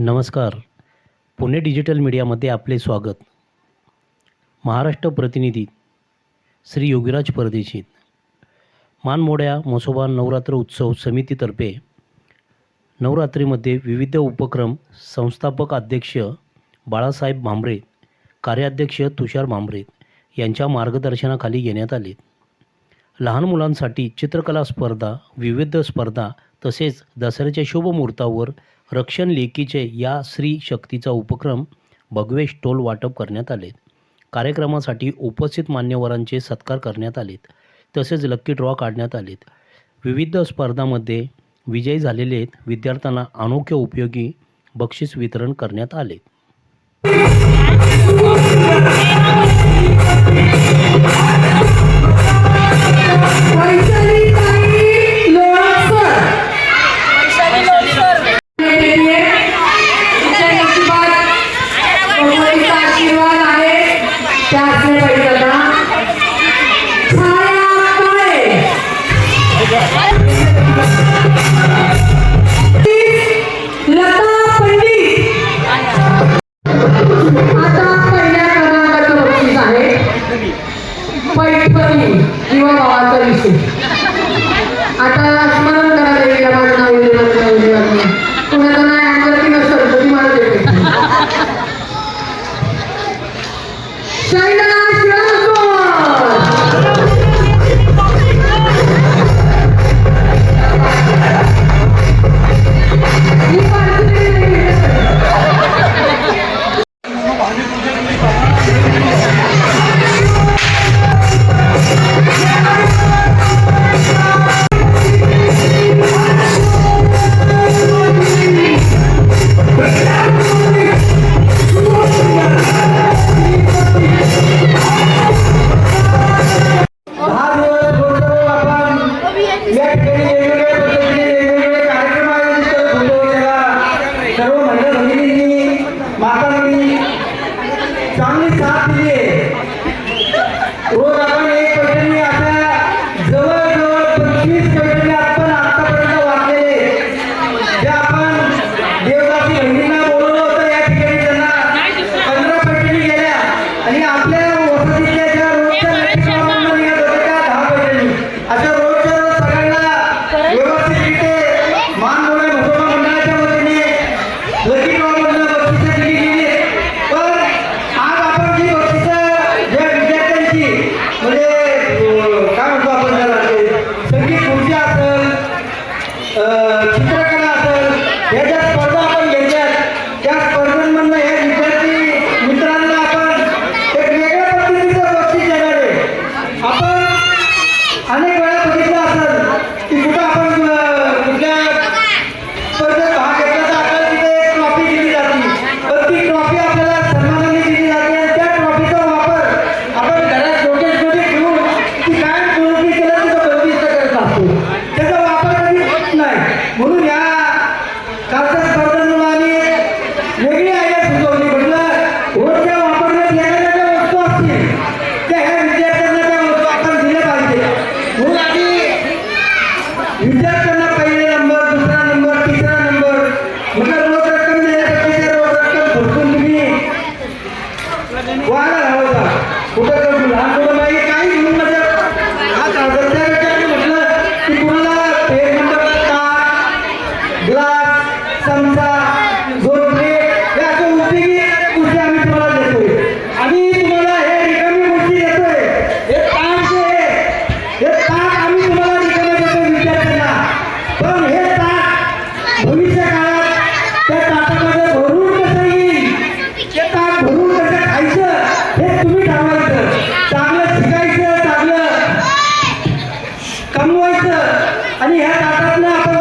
नमस्कार. पुणे डिजिटल मीडियामध्ये आपले स्वागत. महाराष्ट्र प्रतिनिधी श्री योगीराज परदेशी. मानमोड्या मसोबा नवरात्र उत्सव समितीतर्फे नवरात्रीमध्ये विविध उपक्रम संस्थापक अध्यक्ष बाळासाहेब भांबरे कार्याध्यक्ष तुषार भांबरे यांच्या मार्गदर्शनाखाली घेण्यात आले. लहान मुलांसाठी चित्रकला स्पर्धा विविध स्पर्धा तसेच दसऱ्याच्या शुभ मुहूर्तावर रक्षण लेकीचे या स्त्री शक्तीचा उपक्रम भगवेश टोल वाटप करण्यात आले. कार्यक्रमासाठी उपस्थित मान्यवरांचे सत्कार करण्यात आलेत तसेच लक्की ड्रॉ काढण्यात आलेत विविध स्पर्धांमध्ये विजयी झालेले विद्यार्थ्यांना अनोख्य उपयोगी बक्षीस वितरण करण्यात आले. किंवा गावाचा विषय आता स्मरण या ठिकाणी वेगवेगळ्या पद्धतीने वेगवेगळे कार्यक्रम आयोजित करत होतो त्याला. सर्व महिला भगिनींनी मातांनी चांगली साथ दिली विद्यार्थ्यांना पहिला नंबर दुसरा नंबर तिसरा नंबर। म्हटलं रोज रक्कम देण्यापेक्षा रोज रक्कम झोपून तुम्ही। वाढा लावायचा कुठं तर लहान मुलं नाही काही घेऊन म्हणजे आज कागद त्यापेक्षा म्हटलं की तुम्हाला फेरमंडप ताट ग्लास चमचा दोन शिकायचं चांगलं कमवायचं आणि ह्या ताटातनं आपण